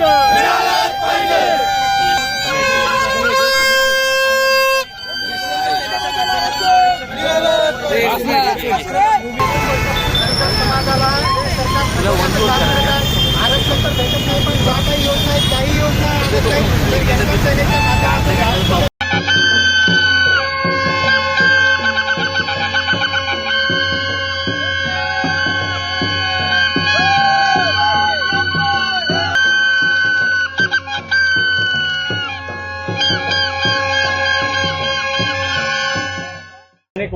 आरक्षण समाजाला आरक्षण तर भेटत नाही पण ज्या काही योजना आहेत काही योजना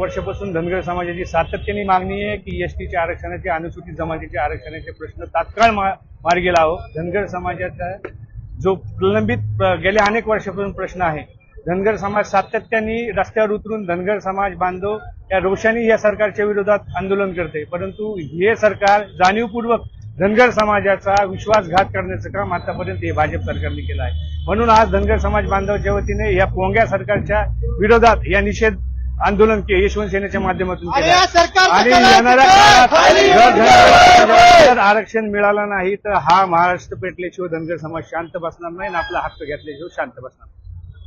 वर्षापासून धनगर समाजाची सातत्याने मागणी आहे की एस टीच्या आरक्षणाचे अनुसूचित जमातीच्या आरक्षणाचे प्रश्न तात्काळ मा- मार्गी लावो. धनगर समाजाचा जो प्रलंबित गेल्या अनेक वर्षापासून प्रश्न आहे धनगर समाज सातत्याने रस्त्यावर उतरून धनगर समाज बांधव या रोषानी या सरकारच्या विरोधात आंदोलन करते. परंतु हे सरकार जाणीवपूर्वक धनगर समाजाचा विश्वासघात करण्याचं काम आतापर्यंत हे भाजप सरकारने केलं आहे. म्हणून आज धनगर समाज बांधवच्या वतीने या पोंग्या सरकारच्या विरोधात या निषेध आंदोलन के यशवंत सेनेच्या माध्यमातून केलं. आणि येणाऱ्या? काळात जर आरक्षण मिळालं नाही तर हा महाराष्ट्र पेटल्याशिवाय धनगर समाज शांत बसणार नाही आणि आपला हक्क घेतल्याशिवाय शांत बसणार नाही.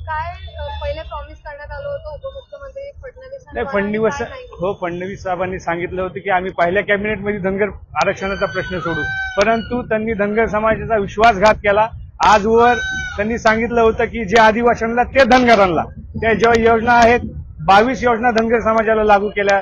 काय पहिले प्रॉमिस करण्यात आलं होतं? उपमुख्यमंत्री फडणवीस नाही फडणवीस हो फडणवीस साहेबांनी सांगितलं होतं की आम्ही पहिल्या कॅबिनेटमध्ये धनगर आरक्षणाचा प्रश्न सोडू. परंतु त्यांनी धनगर समाजाचा विश्वासघात केला. आजवर त्यांनी सांगितलं होतं की जे आदिवासींना ते धनगरांना. त्या जेव्हा योजना आहेत बावीस योजना धनगर समाजाला लागू केल्या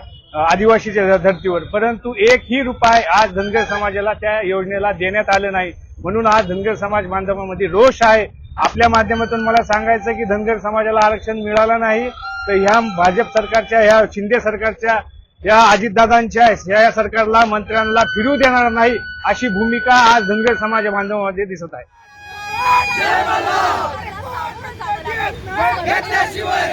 आदिवासीच्या धर्तीवर. परंतु एकही रुपये आज धनगर समाजाला त्या योजनेला देण्यात आले नाही. म्हणून आज धनगर समाज बांधवामध्ये रोष आहे. आपल्या माध्यमातून मला सांगायचं की धनगर समाजाला आरक्षण मिळालं नाही तर ह्या भाजप सरकारच्या ह्या शिंदे सरकारच्या या अजितदादांच्या या सरकारला मंत्र्यांना फिरू देणार नाही अशी भूमिका आज धनगर समाज बांधवामध्ये दिसत आहे. घेतल्याशिवाय